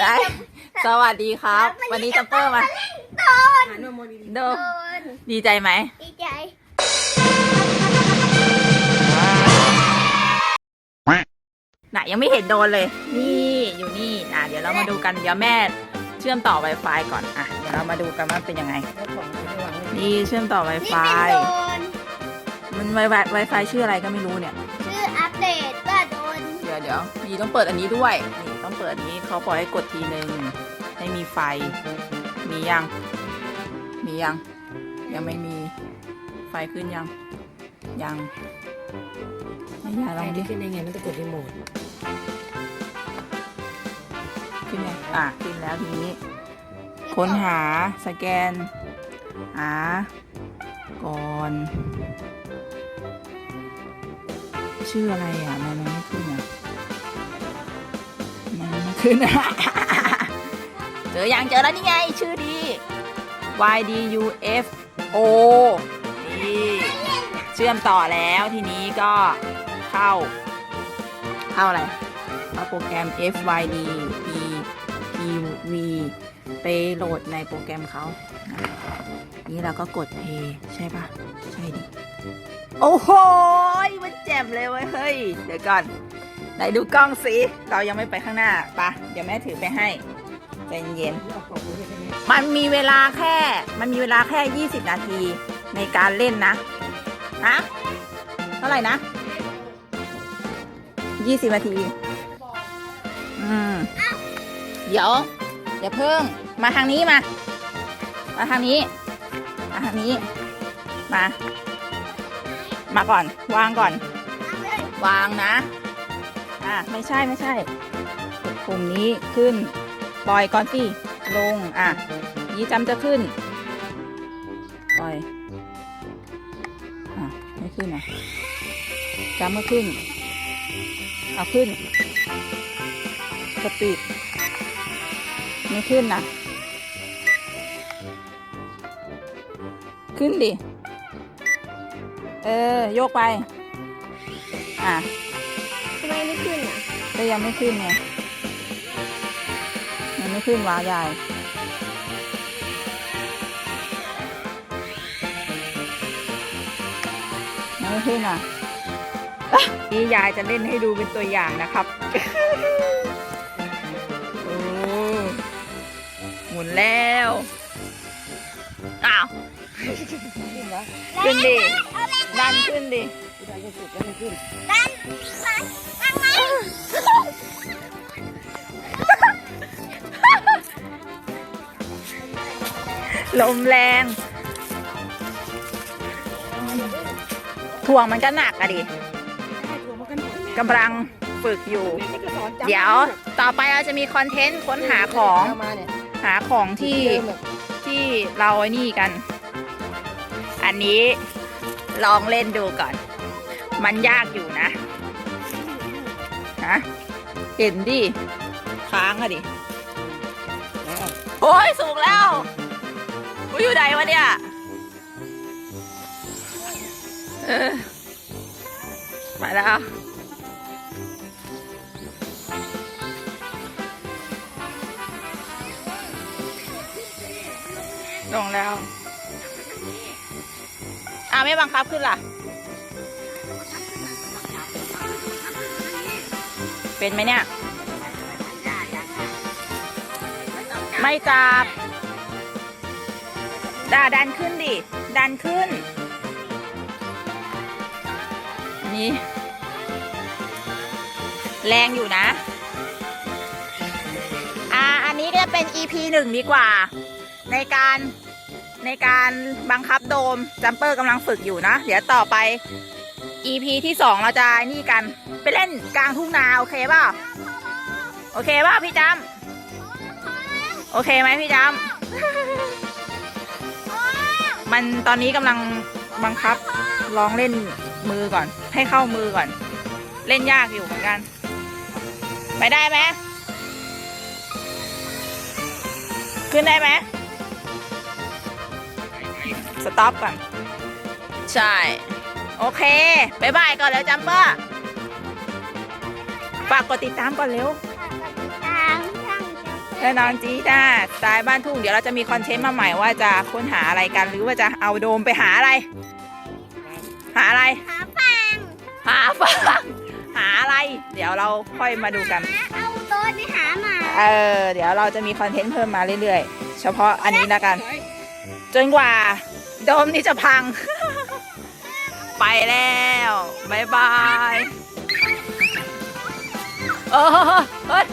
ไปสวัสดีครับ วันนี้จัมเปอร์มาโดนหันมามองดีโดโดนดีใจไหมดีใจน่ะยังไม่เห็นโดนเลย นี่อยู่นี่อะเดี๋ยวเรามาดูกันเดี๋ยวแม่เชื่อมต่อ Wi-Fi ก่อนอะเดี๋ยวเรามาดูกันว่าเป็นยังไงๆแล้วของระหว่างนี้นี่เชื่อมต่อนี่เป็น Wi-Fi โดนมัน Wi-Fi Wi-Fi ชื่ออะไรก็ไม่รู้เนี่ย ชื่ออัปเดตว่าโดน เดี๋ยวเดี๋ยวมีต้องเปิดอันนี้ด้วยนี่ ต้องเปิดอันนี้เขาปล่อยให้กดทีนึงให้มีไฟ มียัง มียัง ยังไม่มีไฟขึ้นยัง ยังไม่ยาลลอองงดิดิขึ้นยังไงมันจะกดรีโมทขึ้นยังอะขึ้นแล้วทีนี้ ค้นหาสแกน หา ก่อน ชื่ออะไรอะมันไม่ ขึ้น เจออยังเจอแล้วนี่ไง ชื่อดี Y D U F O นี่เชื่อมต่อแล้วทีนี้ก็เข้า เข้าอะไรเข้าโปรแกรม F Y D P P V ไปโหลดในโปรแกรมเขา นี่เราก็กด Play ใช่ปะใช่ดิ โอ้โห มันแจ่มเลยเว้ย เฮ้ย เดี๋ยวก่อน ไหนดูกล้องสิเรายังไม่ไปข้างหน้าปะเดี๋ยวแม่ถือไปให้ใจเย็นที่ออกกล่องนี้ใช่ไหมๆมันมีเวลาแค่ มันมีเวลาแค่ 20 นาทีในการเล่นนะฮะเท่าไหร่นะ 20 นาที อืม เดี๋ยว เดี๋ยวเพิ่ง มาทางนี้มา มาทางนี้ มาทางนี้ มา มาก่อน วางก่อน วางนะ อะไม่ใช่ไม่ใช่กดปุ่มนี้ขึ้น ปล่อยก่อนสิลงอะยีจำจะขึ้น ปล่อยอะไม่ขึ้นอะจำก็ขึ้น เอาขึ้นสปีดไม่ขึ้นนะขึ้นดิ เออ โยกไป อะ ก็ยังไม่ขึ้นไงยังไม่ขึ้นว้ายายยังไม่ขึ้นอะอะนี่ยายจะเล่นให้ดูเป็นตัวอย่างนะครับโอ้หมุนแล้วอ้าวขึ้นวะขึ้นดิเอาแรงดันขึ้นดิผู้ชายจะสุดแล้วไม่ขึ้น ลมแรง ถ่วงมันก็หนักอะดิได้ตัวมันก็หนุนกำลังฝึกอยู่แม่ก็สอนจำเดี๋ยวต่อไปเราจะมีคอนเทนต์ค้นหาของเามาเนี่ยหาของที่เดิมแบบที่เราไอ้นี่กัน อันนี้ลองเล่นดูก่อน มันยากอยู่นะฮะเห็นดิ ค้างอะดิแล้วโอ้ยสูงแล้วกู อยู่ไหนวะเนี่ยเออมาแล้วลงแล้วอ่าไม่บังคับขึ้นล่ะ เป็นไหมเนี่ย ไม่จับ ดาดันขึ้นดิ ดันขึ้น นี่ แรงอยู่นะ อ่า อันนี้ก็จะเป็น EP หนึ่งดีกว่า ในการในการบังคับโดมจัมเปอร์กำลังฝึกอยู่นะ เดี๋ยวต่อไป EP ที่สองเราจะนี่กัน ไปเล่นกลางทุ่งนา โอเคป่าโอเคป่าพี่จำโอเคไหมพี่จำ มันตอนนี้กำลังบังคับลองเล่นมือก่อน ให้เข้ามือก่อน เล่นยากอยู่เหมือนกัน ไปได้ไหมขึ้นได้ไหมสต็อปก่อน ใช่ โอเคบายบายก่อนแล้วจัมเปอร์ฝากกดติดตามก่อนเร็ว และน้องจีด้าสไตล์บ้านทุ่ง เดี๋ยวเราจะมีคอนเทนต์มาใหม่ว่าจะค้นหาอะไรกัน หรือว่าจะเอาโดมไปหาอะไร หาอะไร หาฟังหาฟังหาอะไร เดี๋ยวเราค่อยมาดูกัน เอาโต๊ะนี่หามา เออ เดี๋ยวเราจะมีคอนเทนต์เพิ่มมาเรื่อยๆ เฉพาะอันนี้แล้วกัน จนกว่าโดมนี้จะพัง ไปแล้วบายบายเออเฮ้ย